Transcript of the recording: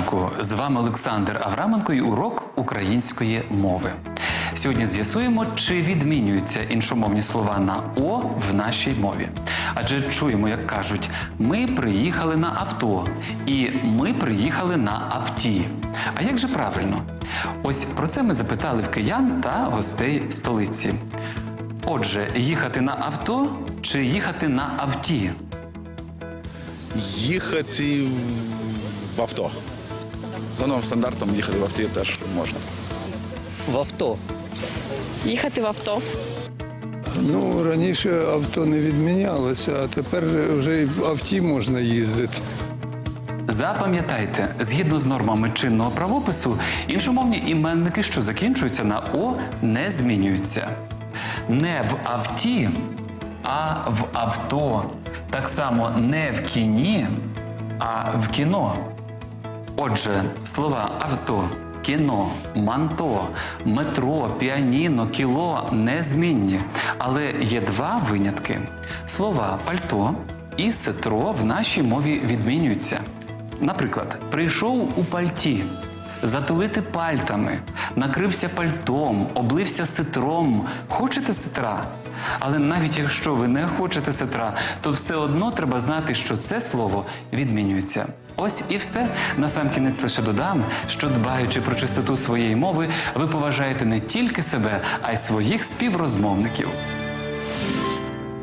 ранку! З вами Олександр Авраменко і урок української мови. Сьогодні з'ясуємо, чи відмінюються іншомовні слова на О в нашій мові. Адже чуємо, як кажуть, ми приїхали на авто і ми приїхали на авті. А як же правильно? Ось про це ми запитали в киян та гостей столиці. Отже, їхати на авто чи їхати на авті? Їхати в авто. За новим стандартом їхати в авто теж можна. в авто. Їхати в авто. Ну, раніше авто не відмінялося, а тепер вже і в авті можна їздити. Запам'ятайте, згідно з нормами чинного правопису, іншомовні іменники, що закінчуються на О, не змінюються. Не в авті, а в авто. Так само не в кіні, а в кіно. Отже, слова авто, кіно, манто, метро, піаніно, кіло незмінні. Але є два винятки: слова пальто і ситро в нашій мові відмінюються. Наприклад, прийшов у пальті, затулити пальтами, накрився пальтом, облився ситром. Хочете ситра? Але навіть якщо ви не хочете сетра, то все одно треба знати, що це слово відмінюється. Ось і все. Насамкінець лише додам, що дбаючи про чистоту своєї мови, ви поважаєте не тільки себе, а й своїх співрозмовників.